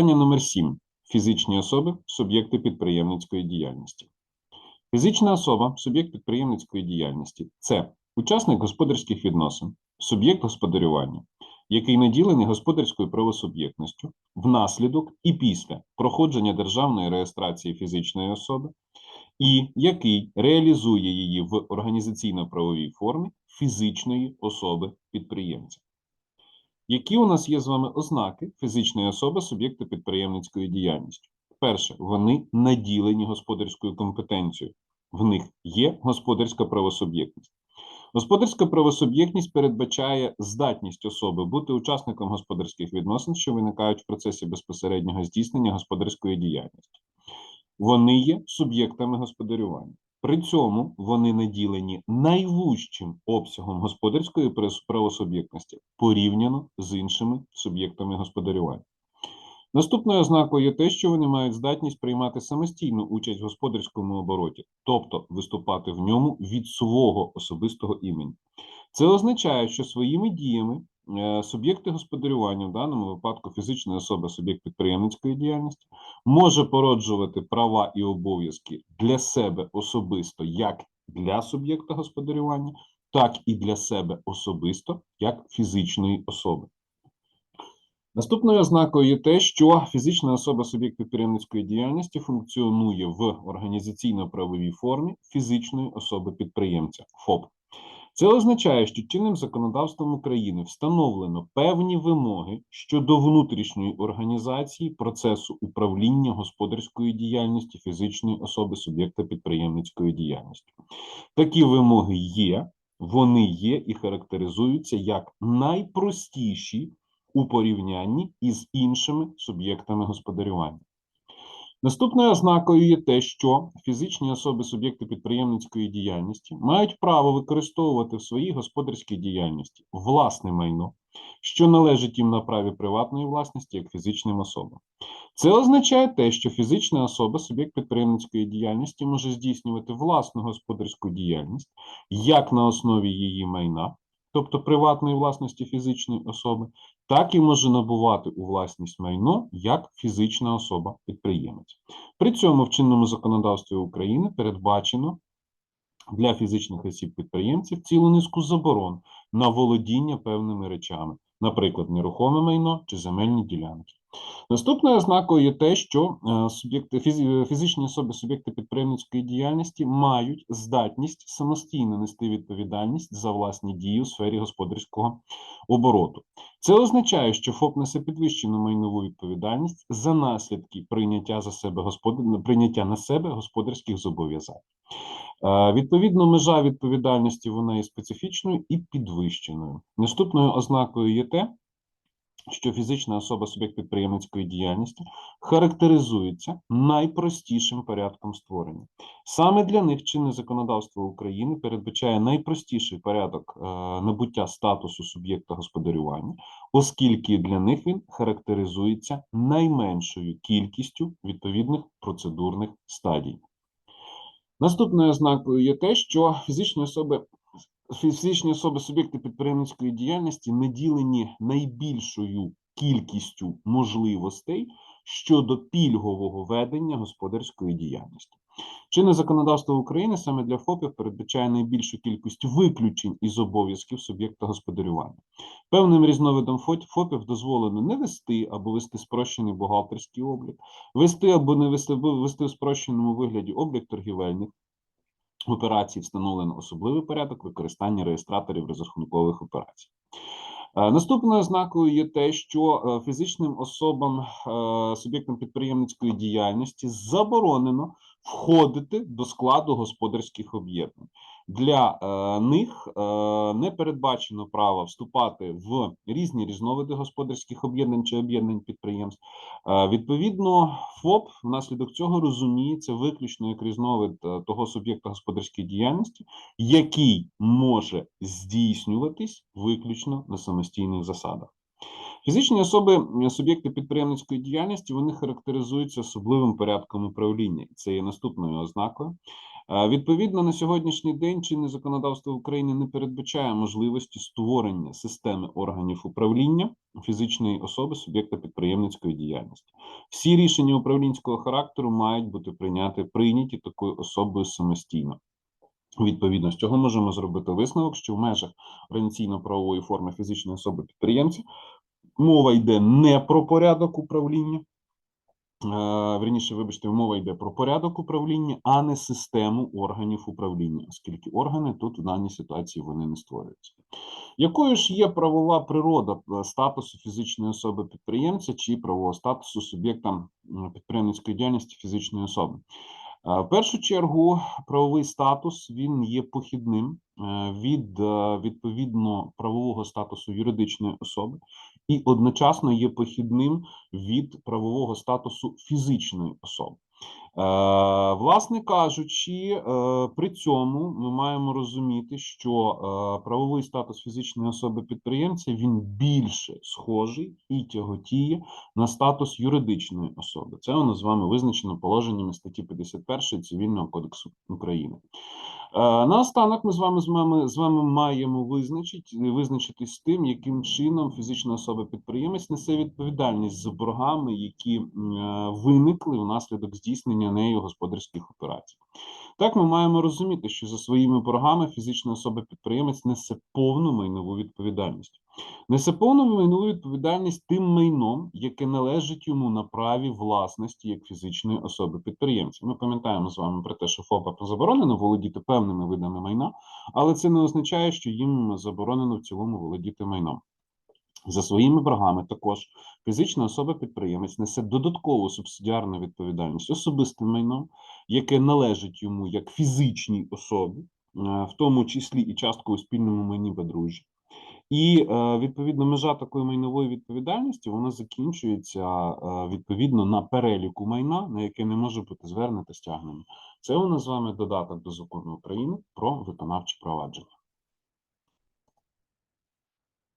Питання номер 7. Фізичні особи, суб'єкти підприємницької діяльності. Фізична особа, суб'єкт підприємницької діяльності це учасник господарських відносин, суб'єкт господарювання, який наділений господарською правосуб'єктністю внаслідок і після проходження державної реєстрації фізичної особи, і який реалізує її в організаційно-правовій формі фізичної особи підприємця. Які у нас є з вами ознаки фізичної особи суб'єкта підприємницької діяльності? Перше, вони наділені господарською компетенцією. В них є господарська правосуб'єктність. Господарська правосуб'єктність передбачає здатність особи бути учасником господарських відносин, що виникають в процесі безпосереднього здійснення господарської діяльності. Вони є суб'єктами господарювання. При цьому вони наділені найвужчим обсягом господарської правосуб'єктності порівняно з іншими суб'єктами господарювання. Наступною ознакою є те, що вони мають здатність приймати самостійну участь в господарському обороті, тобто виступати в ньому від свого особистого імені. Це означає, що своїми діями суб'єкти господарювання, в даному випадку фізична особа, суб'єкт підприємницької діяльності, може породжувати права і обов'язки для себе особисто як для суб'єкта господарювання, так і для себе особисто як фізичної особи. Наступною ознакою є те, що фізична особа суб'єкт підприємницької діяльності функціонує в організаційно-правовій формі фізичної особи підприємця ФОП. Це означає, що чинним законодавством України встановлено певні вимоги щодо внутрішньої організації процесу управління господарської діяльності фізичної особи суб'єкта підприємницької діяльності. Такі вимоги є, вони є і характеризуються як найпростіші у порівнянні із іншими суб'єктами господарювання. Наступною ознакою є те, що фізичні особи суб'єкти підприємницької діяльності мають право використовувати в своїй господарській діяльності власне майно, що належить їм на праві приватної власності як фізичним особам. Це означає те, що фізична особа, суб'єкт підприємницької діяльності, може здійснювати власну господарську діяльність як на основі її майна, тобто приватної власності фізичної особи, так і може набувати у власність майно як фізична особа-підприємець. При цьому в чинному законодавстві України передбачено для фізичних осіб-підприємців цілу низку заборон на володіння певними речами, наприклад, нерухоме майно чи земельні ділянки. Наступною ознакою є те, що е, суб'єкти фізичні особи суб'єкти підприємницької діяльності мають здатність самостійно нести відповідальність за власні дії у сфері господарського обороту. Це означає, що ФОП несе підвищену майнову відповідальність за наслідки прийняття за себе господар... прийняття на себе господарських зобов'язань. Е, Відповідно, межа відповідальності вона є специфічною і підвищеною. Наступною ознакою є те, що фізична особа суб'єкт підприємницької діяльності характеризується найпростішим порядком створення. Саме для них чинне законодавство України передбачає найпростіший порядок е, набуття статусу суб'єкта господарювання, оскільки для них він характеризується найменшою кількістю відповідних процедурних стадій. Наступною ознакою є те, що фізичні особи фізичні особи суб'єкти підприємницької діяльності наділені найбільшою кількістю можливостей щодо пільгового ведення господарської діяльності. Чинне законодавство України саме для ФОПів передбачає найбільшу кількість виключень із обов'язків суб'єкта господарювання. Певним різновидом ФОПів дозволено не вести або вести спрощений бухгалтерський облік, вести або не вести, вести в спрощеному вигляді облік торгівельних операцій, встановлено особливий порядок використання реєстраторів розрахункових операцій. Е, Наступною ознакою є те, що е, фізичним особам, е, суб'єктам підприємницької діяльності заборонено входити до складу господарських об'єднань. Для е, них е, не передбачено право вступати в різні різновиди господарських об'єднань чи об'єднань підприємств. Е, Відповідно, ФОП внаслідок цього розуміється виключно як різновид того суб'єкта господарської діяльності, який може здійснюватись виключно на самостійних засадах. Фізичні особи, суб'єкти підприємницької діяльності, вони характеризуються особливим порядком управління. Це є наступною ознакою. Відповідно, на сьогоднішній день чинне законодавство України не передбачає можливості створення системи органів управління фізичної особи суб'єкта підприємницької діяльності. Всі рішення управлінського характеру мають бути прийняті, прийняті такою особою самостійно. Відповідно, з цього можемо зробити висновок, що в межах організаційно-правової форми фізичної особи підприємця мова йде не про порядок управління. Е, Верніше, вибачте, мова йде про порядок управління, а не систему органів управління, оскільки органи тут в даній ситуації вони не створюються. Якою ж є правова природа е, статусу фізичної особи підприємця чи правового статусу суб'єкта підприємницької діяльності фізичної особи? Е, В першу чергу правовий статус він є похідним від відповідно правового статусу юридичної особи і одночасно є похідним від правового статусу фізичної особи. Е, Власне кажучи, е, при цьому ми маємо розуміти, що е, правовий статус фізичної особи підприємця він більше схожий і тяготіє на статус юридичної особи. Це воно з вами визначено положеннями статті 51 Цивільного кодексу України. Е, Наостанок ми з вами з вами, з вами маємо визначити, визначитись з тим, яким чином фізична особа-підприємець несе відповідальність за боргами, які е, виникли внаслідок здійснення нею господарських операцій. Так, ми маємо розуміти, що за своїми боргами фізична особа-підприємець несе повну майнову відповідальність. Несе повну майнову відповідальність тим майном, яке належить йому на праві власності як фізичної особи підприємця. Ми пам'ятаємо з вами про те, що ФОПа заборонено володіти певними видами майна, але це не означає, що їм заборонено в цілому володіти майном. За своїми боргами також фізична особа-підприємець несе додаткову субсидіарну відповідальність особистим майном, яке належить йому як фізичній особі, е, в тому числі і частку у спільному майні подружжя. І е, відповідно межа такої майнової відповідальності вона закінчується е, відповідно на переліку майна, на яке не може бути звернуто стягнення. Це у нас з вами додаток до закону України про виконавче провадження.